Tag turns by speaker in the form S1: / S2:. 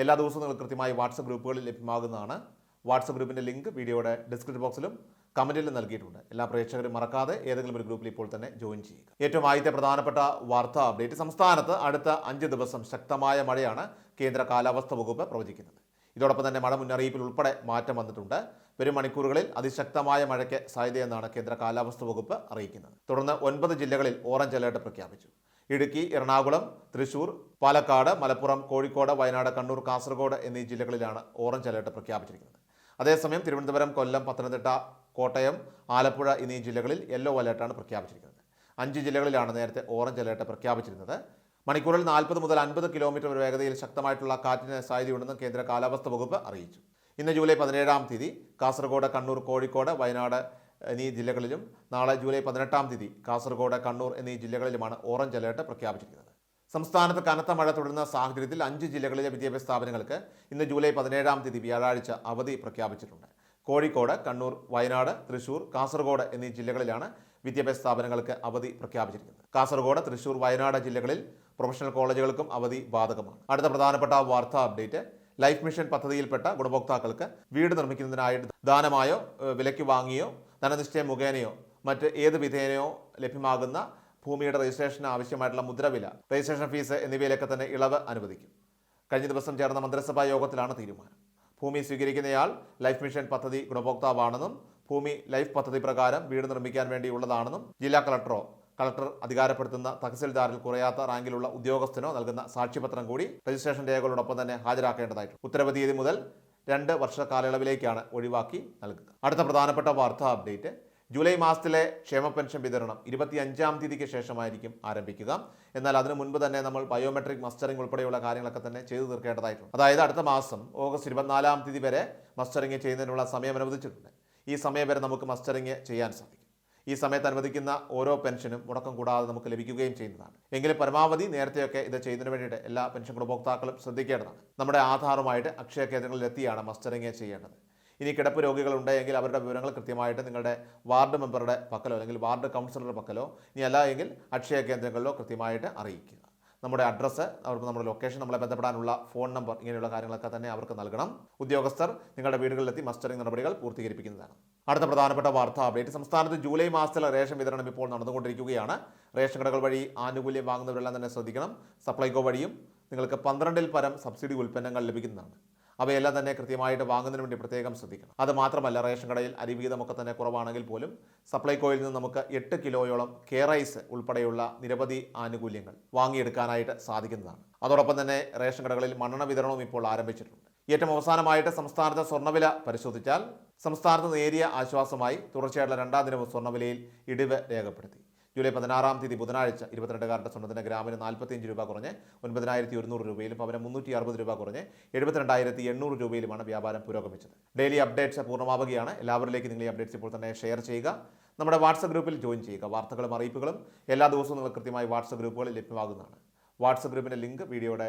S1: എല്ലാ ദിവസവും നിങ്ങൾ കൃത്യമായി വാട്സപ്പ് ഗ്രൂപ്പുകളിൽ ലഭ്യമാകുന്നതാണ് വാട്സപ്പ് ഗ്രൂപ്പിൻ്റെ ലിങ്ക് വീഡിയോയുടെ ഡിസ്ക്രിപ്ഷൻ ബോക്സിലും കമൻറ്റിലും നൽകിയിട്ടുണ്ട് എല്ലാ പ്രേക്ഷകരും മറക്കാതെ ഏതെങ്കിലും ഒരു ഗ്രൂപ്പിൽ ഇപ്പോൾ തന്നെ ജോയിൻ ചെയ്യുക ഏറ്റവും ആദ്യത്തെ പ്രധാനപ്പെട്ട വാർത്താ അപ്ഡേറ്റ് സംസ്ഥാനത്ത് അടുത്ത അഞ്ച് ദിവസം ശക്തമായ മഴയാണ് കേന്ദ്ര കാലാവസ്ഥ വകുപ്പ് പ്രവചിക്കുന്നത് ഇതോടൊപ്പം തന്നെ മഴ മുന്നറിയിപ്പിൽ ഉൾപ്പെടെ മാറ്റം വന്നിട്ടുണ്ട് വരും മണിക്കൂറുകളിൽ അതിശക്തമായ മഴയ്ക്ക് സാധ്യതയെന്നാണ് കേന്ദ്ര കാലാവസ്ഥ വകുപ്പ് അറിയിക്കുന്നത് തുടർന്ന് ഒൻപത് ജില്ലകളിൽ ഓറഞ്ച് അലേർട്ട് പ്രഖ്യാപിച്ചു ഇടുക്കി എറണാകുളം തൃശൂർ പാലക്കാട് മലപ്പുറം കോഴിക്കോട് വയനാട് കണ്ണൂർ കാസർഗോഡ് എന്നീ ജില്ലകളിലാണ് ഓറഞ്ച് അലർട്ട് പ്രഖ്യാപിച്ചിരിക്കുന്നത് അതേസമയം തിരുവനന്തപുരം കൊല്ലം പത്തനംതിട്ട കോട്ടയം ആലപ്പുഴ എന്നീ ജില്ലകളിൽ യെല്ലോ അലേർട്ടാണ് പ്രഖ്യാപിച്ചിരിക്കുന്നത് അഞ്ച് ജില്ലകളിലാണ് നേരത്തെ ഓറഞ്ച് അലർട്ട് പ്രഖ്യാപിച്ചിരുന്നത് മണിക്കൂറിൽ നാൽപ്പത് മുതൽ അൻപത് കിലോമീറ്റർ വേഗതയിൽ ശക്തമായിട്ടുള്ള കാറ്റിന് സാധ്യതയുണ്ടെന്ന് കേന്ദ്ര കാലാവസ്ഥ വകുപ്പ് അറിയിച്ചു ഇന്ന് ജൂലൈ പതിനേഴാം തീയതി കാസർഗോഡ് കണ്ണൂർ കോഴിക്കോട് വയനാട് എന്നീ ജില്ലകളിലും നാളെ ജൂലൈ പതിനെട്ടാം തീയതി കാസർഗോഡ് കണ്ണൂർ എന്നീ ജില്ലകളിലുമാണ് ഓറഞ്ച് അലേർട്ട് പ്രഖ്യാപിച്ചിരിക്കുന്നത് സംസ്ഥാനത്ത് കനത്ത മഴ തുടരുന്ന സാഹചര്യത്തിൽ അഞ്ച് ജില്ലകളിലെ വിദ്യാഭ്യാസ സ്ഥാപനങ്ങൾക്ക് ഇന്ന് ജൂലൈ പതിനേഴാം തീയതി വ്യാഴാഴ്ച അവധി പ്രഖ്യാപിച്ചിട്ടുണ്ട് കോഴിക്കോട് കണ്ണൂർ വയനാട് തൃശൂർ കാസർഗോഡ് എന്നീ ജില്ലകളിലാണ് വിദ്യാഭ്യാസ സ്ഥാപനങ്ങൾക്ക് അവധി പ്രഖ്യാപിച്ചിരിക്കുന്നത് കാസർഗോഡ് തൃശൂർ വയനാട് ജില്ലകളിൽ പ്രൊഫഷണൽ കോളേജുകൾക്കും അവധി ബാധകമാണ് അടുത്ത പ്രധാനപ്പെട്ട വാർത്താ അപ്ഡേറ്റ് ലൈഫ് മിഷൻ പദ്ധതിയിൽപ്പെട്ട ഗുണഭോക്താക്കൾക്ക് വീട് നിർമ്മിക്കുന്നതിനായിട്ട് ദാനമായോ വിലയ്ക്ക് വാങ്ങിയോ ധനനിശ്ചയ മുഖേനയോ മറ്റ് ഏത് വിധേനയോ ലഭ്യമാകുന്ന ഭൂമിയുടെ രജിസ്ട്രേഷന് ആവശ്യമായിട്ടുള്ള മുദ്രവില രജിസ്ട്രേഷൻ ഫീസ് എന്നിവയിലൊക്കെ തന്നെ ഇളവ് അനുവദിക്കും കഴിഞ്ഞ ദിവസം ചേർന്ന മന്ത്രിസഭാ യോഗത്തിലാണ് തീരുമാനം ഭൂമി സ്വീകരിക്കുന്നയാൾ ലൈഫ് മിഷൻ പദ്ധതി ഗുണഭോക്താവാണെന്നും ഭൂമി ലൈഫ് പദ്ധതി പ്രകാരം വീട് നിർമ്മിക്കാൻ വേണ്ടിയുള്ളതാണെന്നും ജില്ലാ കളക്ടറോ കളക്ടർ അധികാരപ്പെടുത്തുന്ന തഹസിൽദാരിൽ കുറയാത്ത റാങ്കിലുള്ള ഉദ്യോഗസ്ഥനോ നൽകുന്ന സാക്ഷ്യപത്രം കൂടി രജിസ്ട്രേഷൻ രേഖകളോടൊപ്പം തന്നെ ഹാജരാക്കേണ്ടതായിട്ടുണ്ട് ഉത്തരവ് തീയതി മുതൽ രണ്ട് വർഷ കാലയളവിലേക്കാണ് ഒഴിവാക്കി നൽകുക അടുത്ത പ്രധാനപ്പെട്ട വാർത്താ അപ്ഡേറ്റ് ജൂലൈ മാസത്തിലെ ക്ഷേമ പെൻഷൻ വിതരണം ഇരുപത്തി അഞ്ചാം തീയതിക്ക് ശേഷമായിരിക്കും ആരംഭിക്കുക എന്നാൽ അതിനു മുൻപ് തന്നെ നമ്മൾ ബയോമെട്രിക് മസ്റ്ററിംഗ് ഉൾപ്പെടെയുള്ള കാര്യങ്ങളൊക്കെ തന്നെ ചെയ്തു തീർക്കേണ്ടതായിട്ടുണ്ട് അതായത് അടുത്ത മാസം ഓഗസ്റ്റ് ഇരുപത്തിനാലാം തീയതി വരെ മസ്റ്ററിംഗ് ചെയ്യുന്നതിനുള്ള സമയം അനുവദിച്ചിട്ടുണ്ട് ഈ സമയം വരെ നമുക്ക് മസ്റ്ററിംഗ് ചെയ്യാൻ സാധിക്കും ഈ സമയത്ത് അനുവദിക്കുന്ന ഓരോ പെൻഷനും മുടക്കം കൂടാതെ നമുക്ക് ലഭിക്കുകയും ചെയ്യുന്നതാണ് എങ്കിലും പരമാവധി നേരത്തെയൊക്കെ ഇത് ചെയ്യുന്നതിന് വേണ്ടിയിട്ട് എല്ലാ പെൻഷൻ ഗുണഭോക്താക്കളും ശ്രദ്ധിക്കേണ്ടതാണ് നമ്മുടെ ആധാറുമായിട്ട് അക്ഷയ കേന്ദ്രങ്ങളിൽ എത്തിയാണ് മസ്റ്ററിങ് ചെയ്യേണ്ടത് ഇനി കിടപ്പ് രോഗികളുണ്ടെങ്കിൽ അവരുടെ വിവരങ്ങൾ കൃത്യമായിട്ട് നിങ്ങളുടെ വാർഡ് മെമ്പറുടെ പക്കലോ അല്ലെങ്കിൽ വാർഡ് കൗൺസിലറുടെ പക്കലോ ഇനി അല്ല എങ്കിൽ അക്ഷയ കേന്ദ്രങ്ങളിലോ കൃത്യമായിട്ട് അറിയിക്കുക നമ്മുടെ അഡ്രസ്സ് അവർക്ക് നമ്മുടെ ലൊക്കേഷൻ നമ്മളെ ബന്ധപ്പെടാനുള്ള ഫോൺ നമ്പർ ഇങ്ങനെയുള്ള കാര്യങ്ങളൊക്കെ തന്നെ അവർക്ക് നൽകണം ഉദ്യോഗസ്ഥർ നിങ്ങളുടെ വീടുകളിലെത്തി മസ്റ്ററിംഗ് നടപടികൾ പൂർത്തീകരിപ്പിക്കുന്നതാണ് അടുത്ത പ്രധാനപ്പെട്ട വാർത്ത അപ്ഡേറ്റ് സംസ്ഥാനത്ത് ജൂലൈ മാസത്തിലെ റേഷൻ വിതരണം ഇപ്പോൾ നടന്നുകൊണ്ടിരിക്കുകയാണ് റേഷൻ കടകൾ വഴി ആനുകൂല്യം വാങ്ങുന്നവരെല്ലാം തന്നെ ശ്രദ്ധിക്കണം സപ്ലൈകോ വഴിയും നിങ്ങൾക്ക് പന്ത്രണ്ടിൽ പരം സബ്സിഡി ഉൽപ്പന്നങ്ങൾ ലഭിക്കുന്നതാണ് അവയെല്ലാം തന്നെ കൃത്യമായിട്ട് വാങ്ങുന്നതിന് വേണ്ടി പ്രത്യേകം ശ്രദ്ധിക്കണം അത് മാത്രമല്ല റേഷൻ കടയിൽ അരിവിഹിതമൊക്കെ തന്നെ കുറവാണെങ്കിൽ പോലും സപ്ലൈകോയിൽ നിന്ന് നമുക്ക് എട്ട് കിലോയോളം കേറൈസ് ഉൾപ്പെടെയുള്ള നിരവധി ആനുകൂല്യങ്ങൾ വാങ്ങിയെടുക്കാനായിട്ട് സാധിക്കുന്നതാണ് അതോടൊപ്പം തന്നെ റേഷൻ കടകളിൽ മണ്ണെണ്ണ വിതരണവും ഇപ്പോൾ ആരംഭിച്ചിട്ടുണ്ട് ഏറ്റവും അവസാനമായിട്ട് സംസ്ഥാനത്തെ സ്വർണ്ണവില പരിശോധിച്ചാൽ സംസ്ഥാനത്ത് നേരിയ ആശ്വാസമായി തുടർച്ചയായുള്ള രണ്ടാം ദിനവും സ്വർണ്ണവിലയിൽ ഇടിവ് രേഖപ്പെടുത്തി ജൂലൈ പതിനാറാം തീയതി ബുധനാഴ്ച ഇരുപത്തിരണ്ടുകാരുടെ സ്വർണ്ണത്തിന് ഗ്രാമിന് നാൽപ്പത്തിയഞ്ച് രൂപ കുറഞ്ഞ് ഒൻപതിനായിരത്തി ഒരുന്നൂറ് രൂപയിലും പവന് മുന്നൂറ്റി അറുപത് രൂപ കുറഞ്ഞ് എഴുപത്തിരണ്ടായിരത്തി എണ്ണൂറ് രൂപയിലുമാണ് വ്യാപാരം പുരോഗമിച്ചത് ഡെയിലി അപ്ഡേറ്റ്സ് പൂർണ്ണമാവുകയാണ് എല്ലാവരിലേക്ക് നിങ്ങൾ ഈ അപ്ഡേറ്റ്സ് ഇപ്പോൾ തന്നെ ഷെയർ ചെയ്യുക നമ്മുടെ വാട്സപ്പ് ഗ്രൂപ്പിൽ ജോയിൻ ചെയ്യുക വാർത്തകളും അറിയിപ്പുകളും എല്ലാ ദിവസവും നിങ്ങൾ കൃത്യമായി വാട്സപ്പ് ഗ്രൂപ്പുകളിൽ ലഭ്യമാകുന്നതാണ് വാട്സപ്പ് ഗ്രൂപ്പിൻ്റെ ലിങ്ക് വീഡിയോയുടെ